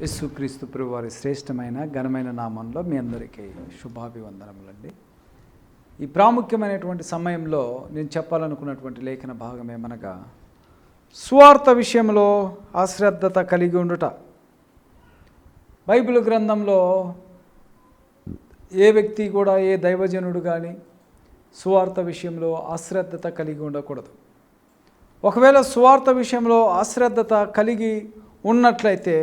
యేసుక్రీస్తు ప్రభు వారి శ్రేష్టమైన ఘనమైన నామంలో మీ అందరికీ శుభాభివందనములండి. ఈ ప్రాముఖ్యమైనటువంటి సమయంలో నేను చెప్పాలనుకున్నటువంటి లేఖన భాగం ఏమనగా స్వార్థ విషయంలో అశ్రద్ధత కలిగి ఉండుట. బైబిల్ గ్రంథంలో ఏ వ్యక్తి కూడా ఏ దైవజనుడు కానీ సువార్త విషయంలో అశ్రద్ధత కలిగి ఉండకూడదు. ఒకవేళ సువార్త విషయంలో అశ్రద్ధత కలిగి ఉన్నట్లయితే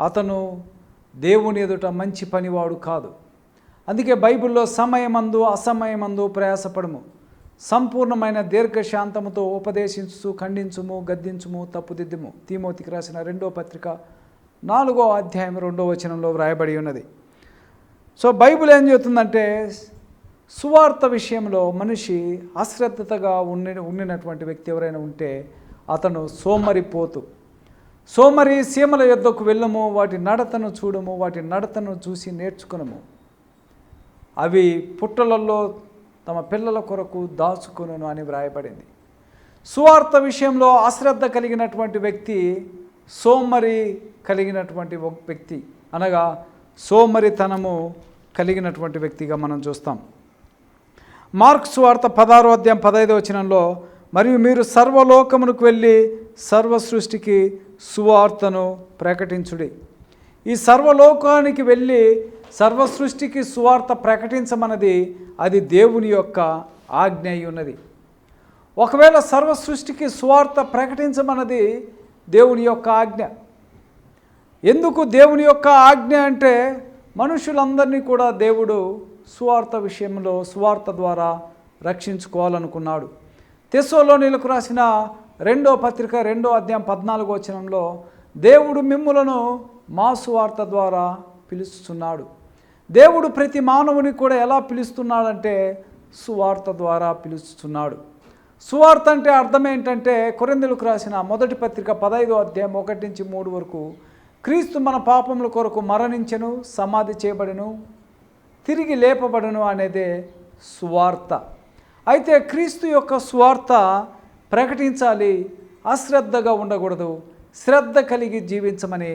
అతను దేవుని ఎదుట మంచి పనివాడు కాదు. అందుకే బైబిల్లో సమయమందు అసమయమందు ప్రయాసపడము. సంపూర్ణమైన దీర్ఘశాంతముతో ఉపదేశించు ఖండించుము గద్దించుము తప్పుదిద్దుము. తీమోతికి రాసిన రెండో పత్రిక నాలుగో అధ్యాయం రెండో వచనంలో వ్రాయబడి ఉన్నది. సో బైబిల్ ఏం చెబుతుందంటే సువార్త విషయంలో మనిషి అశ్రద్ధతగా ఉండి ఉండినటువంటి వ్యక్తి ఎవరైనా ఉంటే అతను సోమరిపోతు. సోమరి సీమల యొద్దకు వెళ్ళము వాటి నడతను చూడము వాటి నడతను చూసి నేర్చుకునము. అవి పుట్టలలో తమ పిల్లల కొరకు దాచుకును అని వ్రాయబడింది. సువార్త విషయంలో అశ్రద్ధ కలిగినటువంటి వ్యక్తి సోమరి కలిగినటువంటి ఒక వ్యక్తి. అనగా సోమరితనము కలిగినటువంటి వ్యక్తిగా మనం చూస్తాం. మార్క్స్ వార్త పదహారో అధ్యాయం పదహైదో వచనంలో మరియు మీరు సర్వలోకమునకు వెళ్ళి సర్వ సృష్టికి సువార్తను ప్రకటించుడి. ఈ సర్వలోకానికి వెళ్ళి సర్వ సృష్టికి సువార్త ప్రకటించమన్నది అది దేవుని యొక్క ఆజ్ఞ అయి ఉన్నది. ఒకవేళ సర్వ సృష్టికి సువార్త ప్రకటించమన్నది దేవుని యొక్క ఆజ్ఞ. ఎందుకు దేవుని యొక్క ఆజ్ఞ అంటే మనుషులందరినీ కూడా దేవుడు సువార్త విషయంలో సువార్త ద్వారా రక్షించుకోవాలనుకున్నాడు. తెస్సోలోనిలకు రాసిన రెండో పత్రిక రెండో అధ్యాయం పద్నాలుగో వచనంలో దేవుడు మిమ్ములను మా సువార్త ద్వారా పిలుస్తున్నాడు. దేవుడు ప్రతి మానవుని కూడా ఎలా పిలుస్తున్నాడంటే సువార్త ద్వారా పిలుస్తున్నాడు. సువార్త అంటే అర్థం ఏంటంటే కొరిందులకు రాసిన మొదటి పత్రిక పదహైదో అధ్యాయం ఒకటి నుంచి మూడు వరకు క్రీస్తు మన పాపముల కొరకు మరణించెను సమాధి చేయబడను తిరిగి లేపబడను అనేదే సువార్త. అయితే క్రీస్తు యొక్క స్వార్థ ప్రకటించాలి అశ్రద్ధగా ఉండకూడదు శ్రద్ధ కలిగి జీవించమని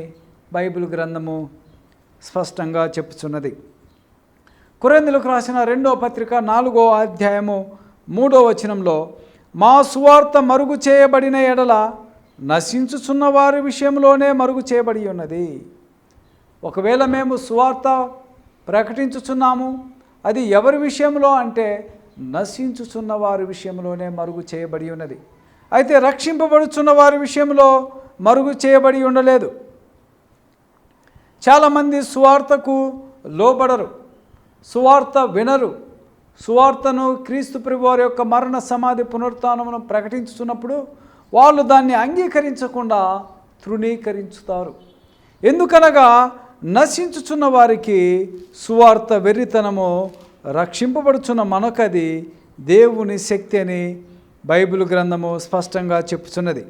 బైబిల్ గ్రంథము స్పష్టంగా చెప్పుచున్నది. కురేందులకు రాసిన రెండో పత్రిక నాలుగో అధ్యాయము మూడో వచనంలో మా సువార్త మరుగు చేయబడిన ఎడల నశించుచున్న వారి విషయంలోనే మరుగు చేయబడి ఉన్నది. ఒకవేళ మేము సువార్త ప్రకటించుచున్నాము అది ఎవరి విషయంలో అంటే నశించుచున్న వారి విషయంలోనే మరుగు చేయబడి ఉన్నది. అయితే రక్షింపబడుచున్న వారి విషయంలో మరుగు చేయబడి ఉండలేదు. చాలామంది సువార్తకు లోబడరు సువార్త వినరు. సువార్తను క్రీస్తు ప్రభు వారి యొక్క మరణ సమాధి పునరుత్నమును ప్రకటించుతున్నప్పుడు వాళ్ళు దాన్ని అంగీకరించకుండా తృణీకరించుతారు. ఎందుకనగా నశించుచున్న వారికి సువార్త వెర్రితనము రక్షింపబడుచున్న మనకది దేవుని శక్తి అని బైబిల్ గ్రంథము స్పష్టంగా చెప్పుచున్నది.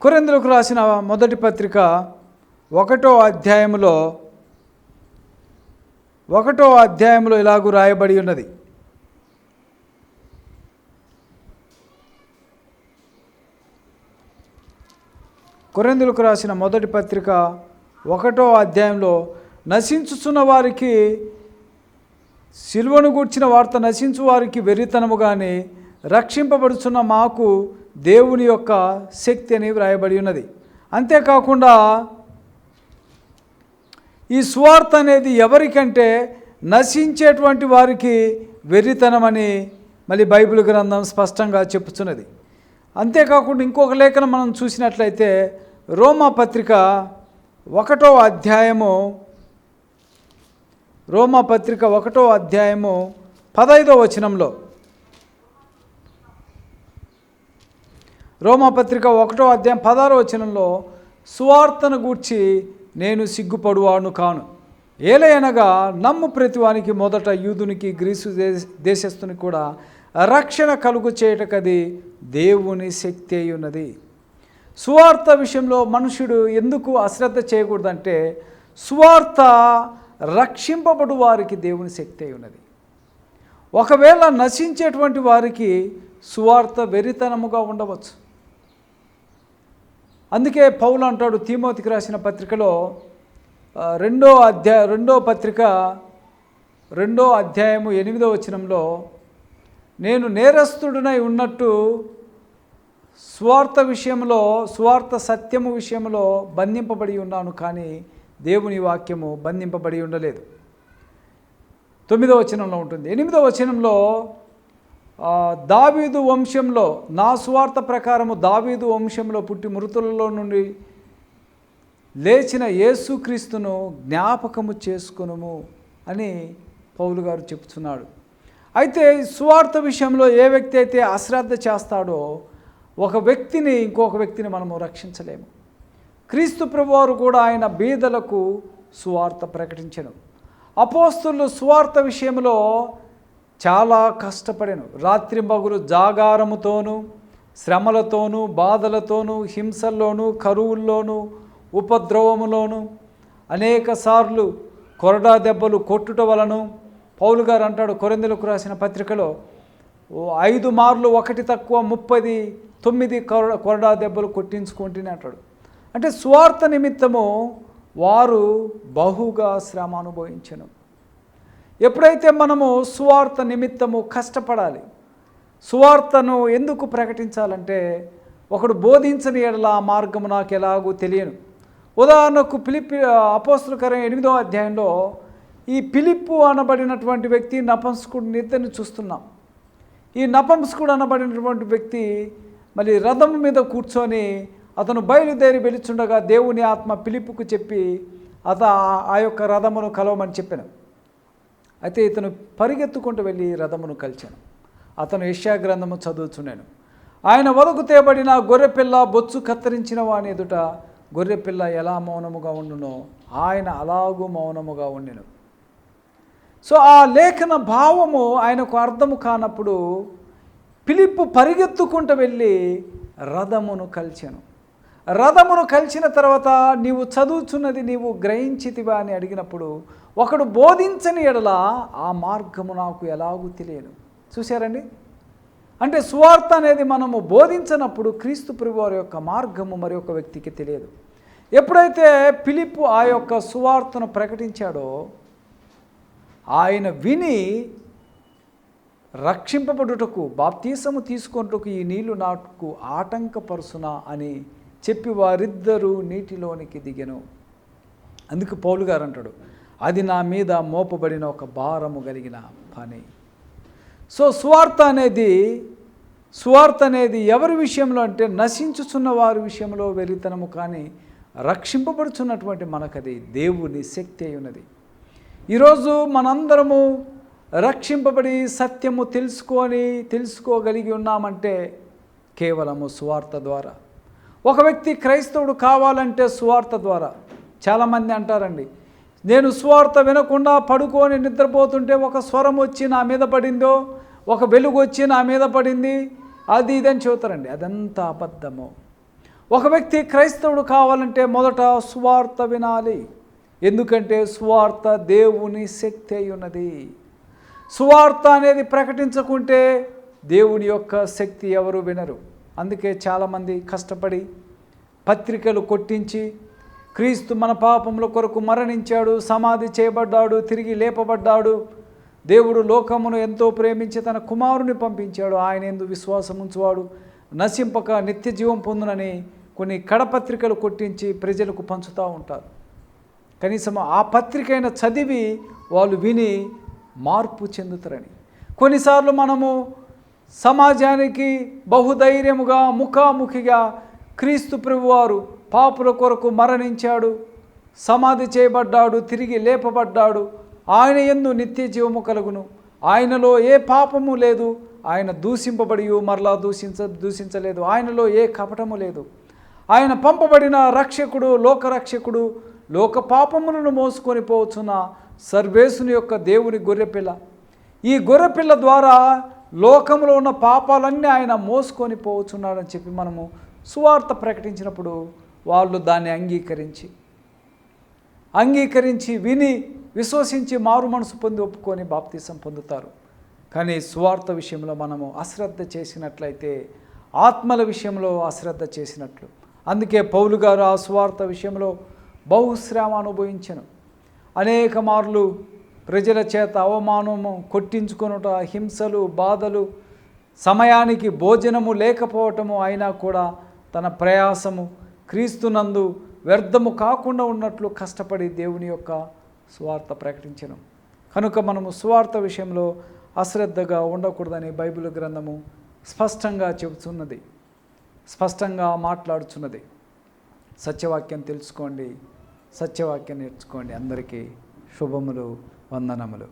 కురందులకు రాసిన మొదటి పత్రిక ఒకటో అధ్యాయములో ఒకటో అధ్యాయంలో ఇలాగూ రాయబడి ఉన్నది. కొరిందులకు రాసిన మొదటి పత్రిక ఒకటో అధ్యాయంలో నశించుచున్న వారికి సిల్వను గూర్చిన వార్త నశించు వారికి వెర్రితనము కానీ రక్షింపబడుచున్న మాకు దేవుని యొక్క శక్తి అని వ్రాయబడి ఉన్నది. అంతేకాకుండా ఈ స్వార్థ అనేది ఎవరికంటే నశించేటువంటి వారికి వెర్రితనమని మళ్ళీ బైబిల్ గ్రంథం స్పష్టంగా చెప్పుచున్నది. అంతేకాకుండా ఇంకొక లేఖనం మనం చూసినట్లయితే రోమా పత్రిక ఒకటో అధ్యాయము రోమా పత్రిక ఒకటో అధ్యాయము పదైదో వచనంలో. రోమా పత్రిక ఒకటో అధ్యాయం పదహారో వచనంలో సువార్తను గూర్చి నేను సిగ్గుపడువాను కాను. ఏలయనగా నమ్ము ప్రతివానికి మొదట యూదునికి గ్రీసు దేశ దేశస్థునికి కూడా రక్షణ కలుగు చేయటకది దేవుని శక్తి అయి ఉన్నది సువార్త విషయంలో మనుషుడు ఎందుకు అశ్రద్ధ చేయకూడదంటే సువార్త రక్షింపబడు వారికి దేవుని శక్తి అయి ఉన్నది ఒకవేళ నశించేటువంటి వారికి సువార్త వెరితనముగా ఉండవచ్చు. అందుకే పౌలు అంటాడు తీమోతికి రాసిన పత్రికలో రెండో అధ్యాయ రెండో పత్రిక రెండో అధ్యాయము ఎనిమిదో వచనంలో నేను నేరస్తుడినై ఉన్నట్టు స్వార్థ విషయంలో స్వార్థ సత్యము విషయంలో బంధింపబడి ఉన్నాను కానీ దేవుని వాక్యము బంధింపబడి ఉండలేదు. తొమ్మిదో వచనంలో ఉంటుంది. ఎనిమిదో వచనంలో దావీదు వంశంలో నా స్వార్థ ప్రకారము దావీదు వంశంలో పుట్టి మృతులలో నుండి లేచిన యేసుక్రీస్తును జ్ఞాపకము చేసుకునుము అని పౌలు గారు చెప్తున్నాడు. అయితే స్వార్థ సువార్త విషయంలో ఏ వ్యక్తి అయితే అశ్రద్ధ చేస్తాడో ఒక వ్యక్తిని ఇంకొక వ్యక్తిని మనము రక్షించలేము. క్రీస్తు ప్రభువారు కూడా ఆయన బీదలకు సువార్త ప్రకటించను. అపోస్తులు సువార్త విషయంలో చాలా కష్టపడాను. రాత్రింబగులు జాగారముతోనూ శ్రమలతోనూ బాధలతోనూ హింసల్లోనూ కరువుల్లోనూ ఉపద్రవములోనూ అనేక సార్లు కొరడా దెబ్బలు కొట్టుట వలను పౌలు గారు అంటాడు కొరందులకు రాసిన పత్రికలో ఓ ఐదు మార్లు ఒకటి తక్కువ ముప్పది తొమ్మిది కొర కొరడా దెబ్బలు కొట్టించుకుంటూనే అంటాడు. అంటే స్వార్థ నిమిత్తము వారు బహుగా శ్రమ అనుభవించను. ఎప్పుడైతే మనము సువార్త నిమిత్తము కష్టపడాలి సువార్తను ఎందుకు ప్రకటించాలంటే ఒకడు బోధించని ఎడల ఆ మార్గము నాకు ఎలాగూ తెలియను. ఉదాహరణకు పిలిపి అపోస్తులకరం ఎనిమిదో అధ్యాయంలో ఈ పిలిప్పు అనబడినటువంటి వ్యక్తి నపంసకుడు నిద్రని చూస్తున్నాం. ఈ నపంసకుడు అనబడినటువంటి వ్యక్తి మళ్ళీ రథం మీద కూర్చొని అతను బయలుదేరి వెలుచుండగా దేవుని ఆత్మ పిలుపుకు చెప్పి అత ఆ యొక్క రథమును కలవమని చెప్పాను. అయితే ఇతను పరిగెత్తుకుంటూ వెళ్ళి రథమును కలిచాను. అతను యష్యా గ్రంథము చదువుచున్నాను. ఆయన వదకు తేబడిన గొర్రెపిల్ల బొచ్చు కత్తిరించిన వాని ఎదుట గొర్రెపిల్ల ఎలా మౌనముగా ఉండునో ఆయన అలాగూ మౌనముగా ఉండెను. సో ఆ లేఖన భావము ఆయనకు అర్థము కానప్పుడు పిలిప్పు పరిగెత్తుకుంటూ వెళ్ళి రథమును కలిచాను. రథమును కలిసిన తర్వాత నీవు చదువుచున్నది నీవు గ్రహించితివా అని అడిగినప్పుడు ఒకడు బోధించని ఎడల ఆ మార్గము నాకు ఎలాగూ తెలియదు. చూశారండి? అంటే సువార్త అనేది మనము బోధించినప్పుడు క్రీస్తు ప్రభువారి యొక్క మార్గము మరి ఒక వ్యక్తికి తెలియదు. ఎప్పుడైతే పిలిపు ఆ యొక్క సువార్తను ప్రకటించాడో ఆయన విని రక్షింపబడుటకు బాప్తీసము తీసుకొనుటకు ఈ నీళ్ళు నాకు ఆటంకపరుసునా అని చెప్పి వారిద్దరూ నీటిలోనికి దిగెను. అందుకు పౌలు గారు అంటాడు అది నా మీద మోపబడిన ఒక భారము కలిగిన పని. సో స్వార్థ అనేది స్వార్థ అనేది ఎవరి విషయంలో అంటే నశించుచున్న వారి విషయంలో వెరితనము కానీ రక్షింపబడుచున్నటువంటి మనకది దేవుని శక్తి అయి ఉన్నది ఈరోజు మనందరము రక్షింపబడి సత్యము తెలుసుకొని తెలుసుకోగలిగి ఉన్నామంటే కేవలము స్వార్థ ద్వారా. ఒక వ్యక్తి క్రైస్తవుడు కావాలంటే సువార్త ద్వారా. చాలామంది అంటారండి నేను సువార్త వినకుండా పడుకొని నిద్రపోతుంటే ఒక స్వరం వచ్చి నా మీద పడిందో ఒక వెలుగు వచ్చి నా మీద పడింది అది ఇదని చెబుతారండి. అదంతా అబద్ధము. ఒక వ్యక్తి క్రైస్తవుడు కావాలంటే మొదట సువార్త వినాలి. ఎందుకంటే సువార్త దేవుని శక్తి అయి ఉన్నది సువార్త అనేది ప్రకటించకుంటే దేవుని యొక్క శక్తి ఎవరు వినరు. అందుకే చాలామంది కష్టపడి పత్రికలు కొట్టించి క్రీస్తు మన పాపముల కొరకు మరణించాడు సమాధి చేయబడ్డాడు తిరిగి లేపబడ్డాడు. దేవుడు లోకమును ఎంతో ప్రేమించి తన కుమారుని పంపించాడు. ఆయన ఎందు విశ్వాసం ఉంచువాడు. నశింపక నిత్య జీవం పొందునని కొన్ని కడపత్రికలు కొట్టించి ప్రజలకు పంచుతూ ఉంటారు. కనీసం ఆ పత్రికైన చదివి వాళ్ళు విని మార్పు చెందుతారని. కొన్నిసార్లు మనము సమాజానికి బహుధైర్యముగా ముఖాముఖిగా క్రీస్తు ప్రభువారు పాపుల కొరకు మరణించాడు సమాధి చేయబడ్డాడు తిరిగి లేపబడ్డాడు. ఆయన ఎందు నిత్య జీవము కలుగును. ఆయనలో ఏ పాపము లేదు. ఆయన దూషింపబడి మరలా దూషించ దూషించలేదు. ఆయనలో ఏ కపటము లేదు. ఆయన పంపబడిన రక్షకుడు లోకరక్షకుడు లోక పాపములను మోసుకొని పోవచ్చున్న సర్వేసుని యొక్క దేవుని గొర్రెపిల్ల. ఈ గొర్రెపిల్ల ద్వారా లోకంలో ఉన్న పాపాలన్నీ ఆయన మోసుకొని పోవచ్చున్నాడని చెప్పి మనము సువార్త ప్రకటించినప్పుడు వాళ్ళు దాన్ని అంగీకరించి అంగీకరించి విని విశ్వసించి మారు మనసు పొంది ఒప్పుకొని బాప్తీసం పొందుతారు. కానీ సువార్త విషయంలో మనము అశ్రద్ధ చేసినట్లయితే ఆత్మల విషయంలో అశ్రద్ధ చేసినట్లు. అందుకే పౌలు గారు ఆ సువార్త విషయంలో బహుశ్రామ అనుభవించను. అనేక మార్లు ప్రజల చేత అవమానము కొట్టించుకొనుట హింసలు బాధలు సమయానికి భోజనము లేకపోవటము అయినా కూడా తన ప్రయాసము క్రీస్తునందు వ్యర్థము కాకుండా ఉన్నట్లు కష్టపడి దేవుని యొక్క సువార్త ప్రకటించను. కనుక మనము సువార్త విషయంలో అశ్రద్ధగా ఉండకూడదని బైబిల్ గ్రంథము స్పష్టంగా చెబుతున్నది. స్పష్టంగా మాట్లాడుచున్నది సత్యవాక్యం తెలుసుకోండి. సత్యవాక్యం నేర్చుకోండి. అందరికీ శుభములు. వందనములు